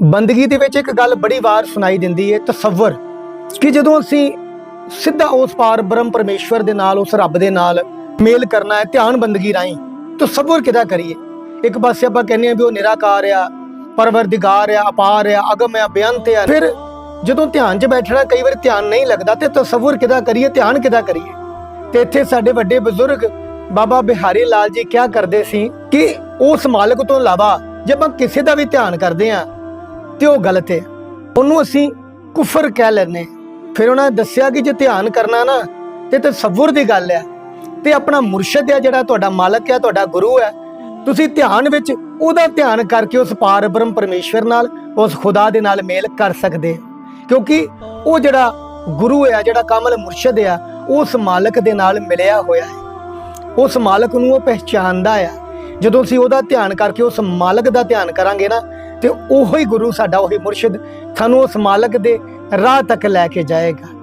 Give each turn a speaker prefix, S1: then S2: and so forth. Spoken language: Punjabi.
S1: ਬੰਦਗੀ ਦੇ ਵਿੱਚ ਇੱਕ ਗੱਲ ਬੜੀ ਵਾਰ ਸੁਣਾਈ ਦਿੰਦੀ ਹੈ ਤਸੱਵਰ। ਕਿ ਜਦੋਂ ਅਸੀਂ ਸਿੱਧਾ ਉਸ ਪਾਰ ਬ੍ਰਹਮ ਪਰਮੇਸ਼ਵਰ ਦੇ ਨਾਲ, ਉਸ ਰੱਬ ਦੇ ਨਾਲ ਮੇਲ ਕਰਨਾ ਹੈ, ਧਿਆਨ ਬੰਦਗੀ ਰਾਹੀਂ, ਤਸੱਵਰ ਕਿਦਾ ਕਰੀਏ? ਇੱਕ ਪਾਸੇ ਆਪਾਂ ਕਹਿੰਦੇ ਆ ਵੀ ਉਹ ਨਿਰਾਕਾਰ ਆ, ਪਰਵਰਦਿਗਾਰ ਆ, ਅਪਾਰ ਆ, ਅਗਮ ਆ, ਬੇਅੰਤ ਆ। ਫਿਰ ਜਦੋਂ ਧਿਆਨ 'ਚ ਬੈਠਣਾ, ਕਈ ਵਾਰ ਧਿਆਨ ਨਹੀਂ ਲੱਗਦਾ, ਤੇ ਤਸੱਵਰ ਕਿਦਾ ਕਰੀਏ, ਧਿਆਨ ਕਿਦਾ ਕਰੀਏ? ਤੇ ਇੱਥੇ ਸਾਡੇ ਵੱਡੇ ਬਜ਼ੁਰਗ ਬਾਬਾ ਬਿਹਾਰੀ ਲਾਲ ਜੀ ਕਿਹਾ ਕਰਦੇ ਸੀ ਕਿ ਉਸ ਮਾਲਕ ਤੋਂ ਇਲਾਵਾ, ਜੇ ਆਪਾਂ ਕਿਸੇ ਦਾ ਵੀ ਧਿਆਨ ਕਰਦੇ ਆ ਤੇ ਉਹ ਗਲਤ ਹੈ। ਉਹਨੂੰ ਅਸੀਂ ਕੁਫਰ ਕਹਿ ਲੈਨੇ ਫਿਰ ਉਹਨਾਂ ਨੇ ਦੱਸਿਆ ਕਿ ਜੇ ਧਿਆਨ ਕਰਨਾ ਨਾ, ਤੇ ਤਸੱਵੁਰ ਦੀ ਗੱਲ ਹੈ। ਤੇ ਆਪਣਾ ਮੁਰਸ਼ਿਦ ਹੈ ਜਿਹੜਾ ਤੁਹਾਡਾ ਮਾਲਕ ਹੈ, ਤੁਹਾਡਾ ਗੁਰੂ ਹੈ। ਤੁਸੀਂ ਧਿਆਨ ਵਿੱਚ ਉਹਦਾ ਧਿਆਨ ਕਰਕੇ ਉਸ ਪਾਰ ਬ੍ਰਹਮ ਪਰਮੇਸ਼ਵਰ ਨਾਲ, ਉਸ ਖੁਦਾ ਦੇ ਨਾਲ ਮੇਲ ਕਰ ਸਕਦੇ ਕਿਉਂਕਿ ਉਹ ਜਿਹੜਾ ਗੁਰੂ ਹੈ, ਜਿਹੜਾ ਕਾਮਲ ਮੁਰਸ਼ਿਦ ਹੈ, ਉਸ ਮਾਲਕ ਦੇ ਨਾਲ ਮਿਲਿਆ ਹੋਇਆ ਹੈ। ਉਸ ਮਾਲਕ ਨੂੰ ਉਹ ਪਹਿਚਾਨਦਾ ਆ ਜਦੋਂ ਅਸੀਂ ਉਹਦਾ ਧਿਆਨ ਕਰਕੇ ਉਸ ਮਾਲਕ ਦਾ ਧਿਆਨ ਕਰਾਂਗੇ ਨਾ ਤੇ ਉਹੀ ਗੁਰੂ ਸਾਡਾ, ਉਹੀ ਮੁਰਸ਼ਿਦ ਸਾਨੂੰ ਉਸ ਮਾਲਕ ਦੇ ਰਾਹ ਤੱਕ ਲੈ ਕੇ ਜਾਏਗਾ।